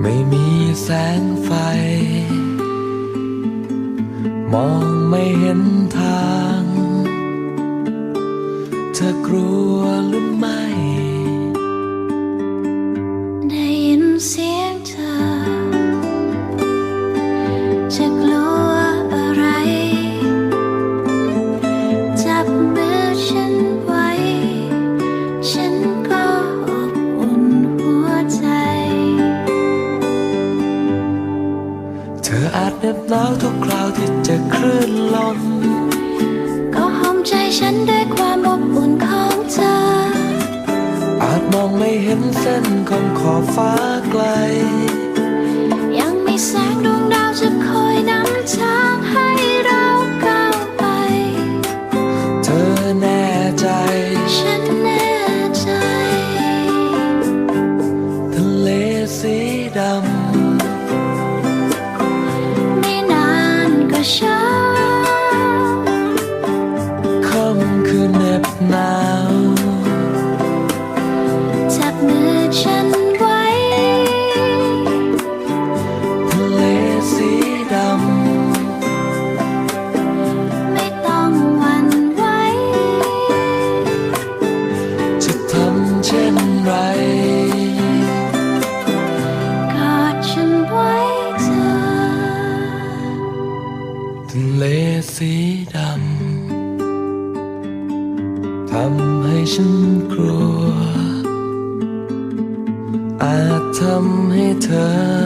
ไม่มีแสงไฟ มองไม่เห็นทาง เธอกลัวหรือไม่ ได้ยินเสียง เน็บหนาวทุกคราวที่จะคลื่นลม ก็หอมใจฉันด้วยความอบอุ่นของเธอ อาจมองไม่เห็นเส้นของขอบฟ้าไกล สีดำทำให้ฉันกลัว อาจทำให้เธอ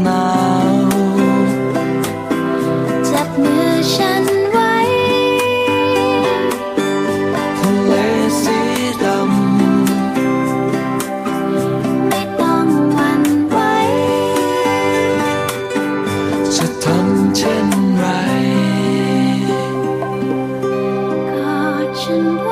หนาว จับมือฉันไว้ ทะเลสีดำไม่ต้องหวั่นไหวำจะทำเช่นไร กอดฉันไว้